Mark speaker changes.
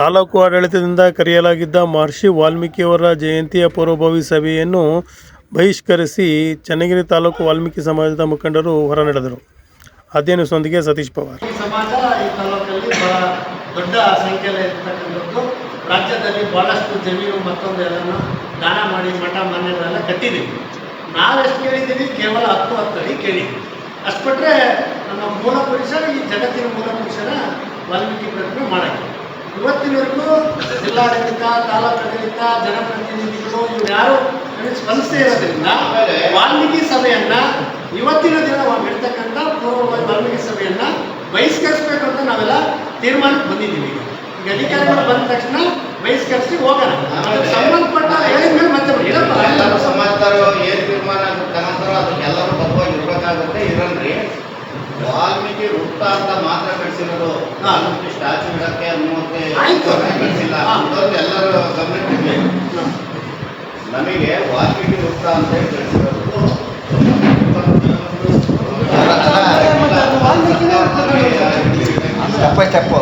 Speaker 1: ತಾಲೂಕು ಆಡಳಿತದಿಂದ ಕರೆಯಲಾಗಿದ್ದ ಮಹರ್ಷಿ ವಾಲ್ಮೀಕಿಯವರ ಜಯಂತಿಯ ಪೂರ್ವಭಾವಿ ಸಭೆಯನ್ನು ಬಹಿಷ್ಕರಿಸಿ ಚನ್ನಗಿರಿ ತಾಲೂಕು ವಾಲ್ಮೀಕಿ ಸಮಾಜದ ಮುಖಂಡರು ಹೊರನಡೆದರು. ಅಧ್ಯಯನದೊಂದಿಗೆ ಸತೀಶ್ ಪವಾರ್.
Speaker 2: ಸಮಾಜ, ಈ ತಾಲೂಕಲ್ಲಿ ಬಹಳ ದೊಡ್ಡ ಸಂಖ್ಯೆಯಲ್ಲಿ ಇರ್ತಕ್ಕಂಥದ್ದು. ರಾಜ್ಯದಲ್ಲಿ ಬಹಳಷ್ಟು ಜಮೀನು ಮತ್ತೊಂದು ದಾನ ಮಾಡಿ ಮಠ ಮನೆಗಳೆಲ್ಲ ಕಟ್ಟಿದ್ದೀವಿ. ನಾವೆಷ್ಟು ಕೇಳಿದ್ದೀವಿ? ಕೇವಲ ಹತ್ತು ಹತ್ತು ಅಡಿ ಕೇಳಿದ್ದೀವಿ. ಅಷ್ಟು ಬಿಟ್ಟರೆ ನಮ್ಮ ಮೂಲ ಪುರುಷ ಈ ಜಗತ್ತಿನ ಮೂಲ ಪುರುಷನ ವಾಲ್ಮೀಕಿ ಪ್ರತಿಮೆ ಮಾಡಕ್ಕೆ ಇವತ್ತಿನವರೆಗೂ ಜಿಲ್ಲಾಡಳಿತ ತಾಲೂಕು ಆಡಳಿತ ಜನಪ್ರತಿನಿಧಿಗಳು ಇವ್ರು ಯಾರು ಸ್ಪಂದಿಸದೇ ಇರೋದ್ರಿಂದ ವಾಲ್ಮೀಕಿ ಸಭೆಯನ್ನ ಇವತ್ತಿನ ದಿನ ಇರ್ತಕ್ಕಂಥ ಪೂರ್ವ ವಾಲ್ಮೀಕಿ ಸಭೆಯನ್ನ ಬಹಿಷ್ಕರಿಸಬೇಕು ಅಂತ ನಾವೆಲ್ಲ ತೀರ್ಮಾನಕ್ಕೆ ಬಂದಿದ್ದೀವಿ. ಈಗ ಅಧಿಕಾರಿಗಳು ಬಂದ ತಕ್ಷಣ ಬಹಿಷ್ಕರಿಸಿ ಹೋಗೋಣ. ಸಂಬಂಧಪಟ್ಟ ಹೇಳಿದ ಮೇಲೆ ಮತ್ತೆ
Speaker 3: ಎಲ್ಲರೂ ಸಮಾಜದವರು ಏನು ತೀರ್ಮಾನ ತಗೊಂತಾರೋ ಅದಕ್ಕೆಲ್ಲರೂ ಬದ್ಧವಾಗಿ ಇರ್ಬೇಕಾಗುತ್ತೆ ಇರಲ್ರಿ. ವಾಲ್ಮೀಕಿ ವೃತ್ತ ಅಂತ ಮಾತ್ರ
Speaker 2: ಕಳ್ಸಿರೋದು.
Speaker 3: ವಾಲ್ಮೀಕಿ ಸ್ಟ್ಯಾಚು ಇಡಕ್ಕೆ
Speaker 2: ಮೂವತ್ತೆ
Speaker 3: ಕಳಿಸಿಲ್ಲ. ಎಲ್ಲರೂ ಗಮನಿಸಿದ್ವಿ ನಮಗೆ ವಾಲ್ಮೀಕಿ ವೃತ್ತ ಅಂತ ಹೇಳಿ ಕಳಿಸಿರೋದು. ಚಪ್ಪ